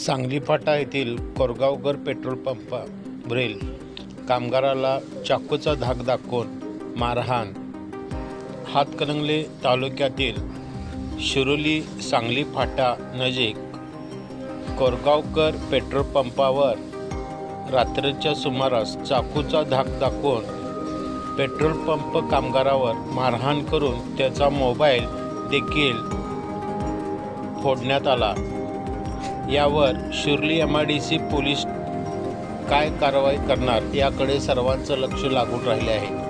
सांगली फाटा येथील कोरगावकर पेट्रोल पंपावरील कामगाराला चाकूचा धाक दाखवून मारहाण. हातकणंगले तालुक्यातील शिरोली सांगली फाटा नजीक कोरगावकर पेट्रोल पंपावर रात्रीच्या सुमारास चाकूचा धाक दाखवून पेट्रोल पंप कामगारावर मारहाण करून त्याचा मोबाईल देखील फोडण्यात आला. यावर Shirli M I D C police काय कारवाई करणार याकडे सर्वांचं लक्ष लागून राहिले आहे.